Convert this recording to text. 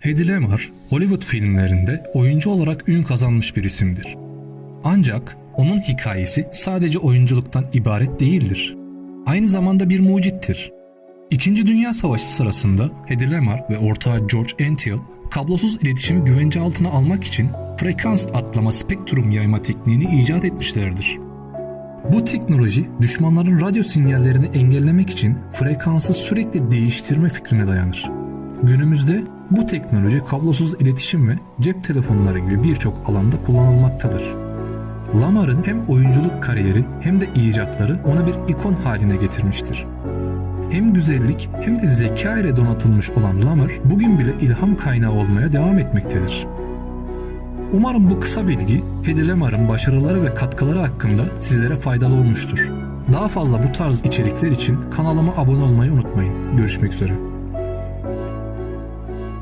Hedy Lamarr, Hollywood filmlerinde oyuncu olarak ün kazanmış bir isimdir. Ancak onun hikayesi sadece oyunculuktan ibaret değildir. Aynı zamanda bir mucittir. İkinci Dünya Savaşı sırasında Hedy Lamarr ve ortağı George Antheil kablosuz iletişimi güvence altına almak için frekans atlama spektrum yayma tekniğini icat etmişlerdir. Bu teknoloji düşmanların radyo sinyallerini engellemek için frekansı sürekli değiştirme fikrine dayanır. Günümüzde bu teknoloji kablosuz iletişim ve cep telefonları gibi birçok alanda kullanılmaktadır. Lamar'ın hem oyunculuk kariyeri hem de icatları onu bir ikon haline getirmiştir. Hem güzellik hem de zeka ile donatılmış olan Lamar bugün bile ilham kaynağı olmaya devam etmektedir. Umarım bu kısa bilgi Hedy Lamarr'ın başarıları ve katkıları hakkında sizlere faydalı olmuştur. Daha fazla bu tarz içerikler için kanalıma abone olmayı unutmayın. Görüşmek üzere.